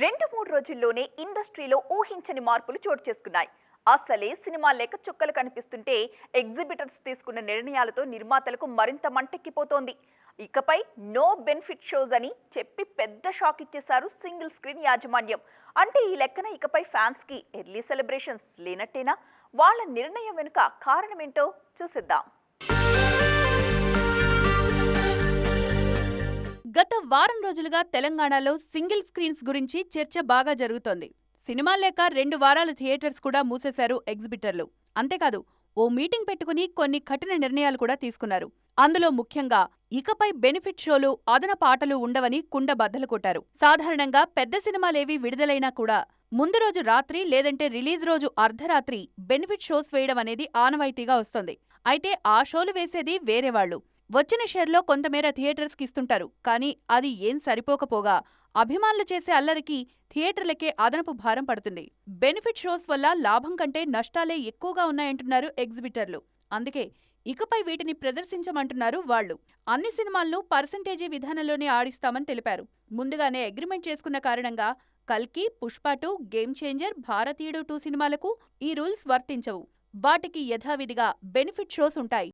రెండు మూడు రోజుల్లోనే ఇండస్ట్రీలో ఊహించని మార్పులు చోటు చేసుకున్నాయి. అసలే సినిమా లేక చుక్కలు కనిపిస్తుంటే ఎగ్జిబిటర్స్ తీసుకున్న నిర్ణయాలతో నిర్మాతలకు మరింత మంటెక్కిపోతోంది. ఇకపై నో బెనిఫిట్ షోస్ అని చెప్పి పెద్ద షాక్ ఇచ్చేశారు సింగిల్ స్క్రీన్ యాజమాన్యం. అంటే ఈ లెక్కన ఇకపై ఫ్యాన్స్కి ఎర్లీ సెలబ్రేషన్స్ లేనట్టేనా? వాళ్ళ నిర్ణయం వెనుక కారణమేంటో చూసిద్దాం. గత వారం రోజులుగా తెలంగాణలో సింగిల్ స్క్రీన్స్ గురించి చర్చ బాగా జరుగుతోంది. సినిమా లేక రెండు వారాలు థియేటర్స్ కూడా మూసేశారు ఎగ్జిబిటర్లు. అంతేకాదు ఓ మీటింగ్ పెట్టుకుని కొన్ని కఠిన నిర్ణయాలు కూడా తీసుకున్నారు. అందులో ముఖ్యంగా ఇకపై బెనిఫిట్ షోలు అదనపు ఆటలు ఉండవని కుండ బద్దలు కొట్టారు. సాధారణంగా పెద్ద సినిమాలేవి విడుదలైనా కూడా ముందు రోజు రాత్రి లేదంటే రిలీజ్ రోజు అర్ధరాత్రి బెనిఫిట్ షోస్ వేయడం అనేది ఆనవాయితీగా వస్తోంది. అయితే ఆ షోలు వేసేది వేరేవాళ్ళు వచ్చిన షేర్లో కొంతమేర థియేటర్స్కి ఇస్తుంటారు కానీ అది ఏం సరిపోకపోగా అభిమానులు చేసే అల్లరికి థియేటర్లకే అదనపు భారం పడుతుంది. బెనిఫిట్ షోస్ వల్ల లాభం కంటే నష్టాలే ఎక్కువగా ఉన్నాయంటున్నారు ఎగ్జిబిటర్లు. అందుకే ఇకపై వీటిని ప్రదర్శించమంటున్నారు వాళ్ళు. అన్ని సినిమాలను పర్సంటేజీ విధానంలోనే ఆడిస్తామని తెలిపారు. ముందుగానే అగ్రిమెంట్ చేసుకున్న కారణంగా కల్కి Pushpa two game changer Bharateeyudu two సినిమాలకు ఈ రూల్స్ వర్తించవు. వాటికి యథావిధిగా బెనిఫిట్ షోస్ ఉంటాయి.